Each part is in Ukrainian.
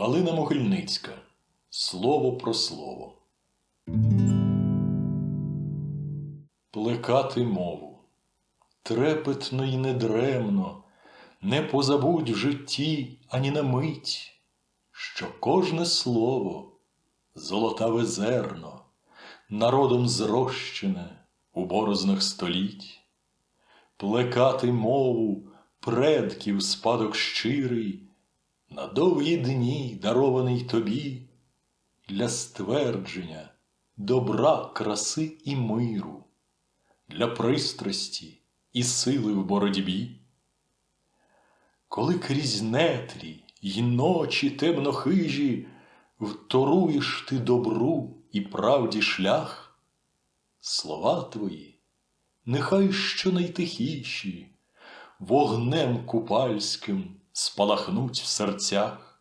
Галина Могильницька. Слово про слово. Плекати мову. Трепетно й недремно, не позабудь в житті ані на мить, що кожне слово золотаве зерно, народом зрощене у борознах століть. Плекати мову предків спадок щирий, на довгі дні дарований тобі для ствердження добра, краси і миру, для пристрасті і сили в боротьбі. Коли крізь нетрі й ночі темнохижі вторуєш ти добру і правді шлях, слова твої, нехай що найтихіші, вогнем купальським спалахнуть в серцях.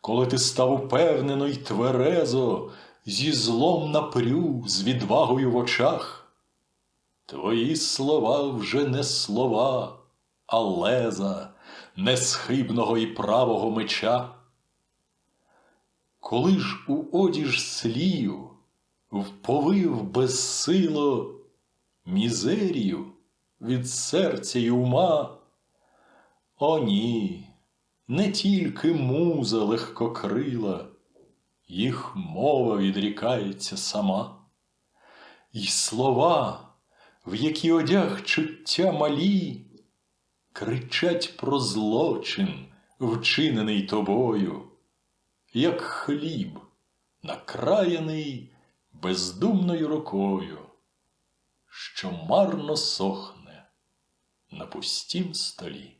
Коли ти став упевнено й тверезо, зі злом напрю, з відвагою в очах, твої слова вже не слова, а леза несхибного і правого меча. Коли ж у одіж слію вповив безсило мізерію від серця й ума, о ні, не тільки муза легкокрила, їх мова відрікається сама, й слова, в які одяг чуття малі, кричать про злочин, вчинений тобою, як хліб, накраяний бездумною рукою, що марно сохне на пустім столі.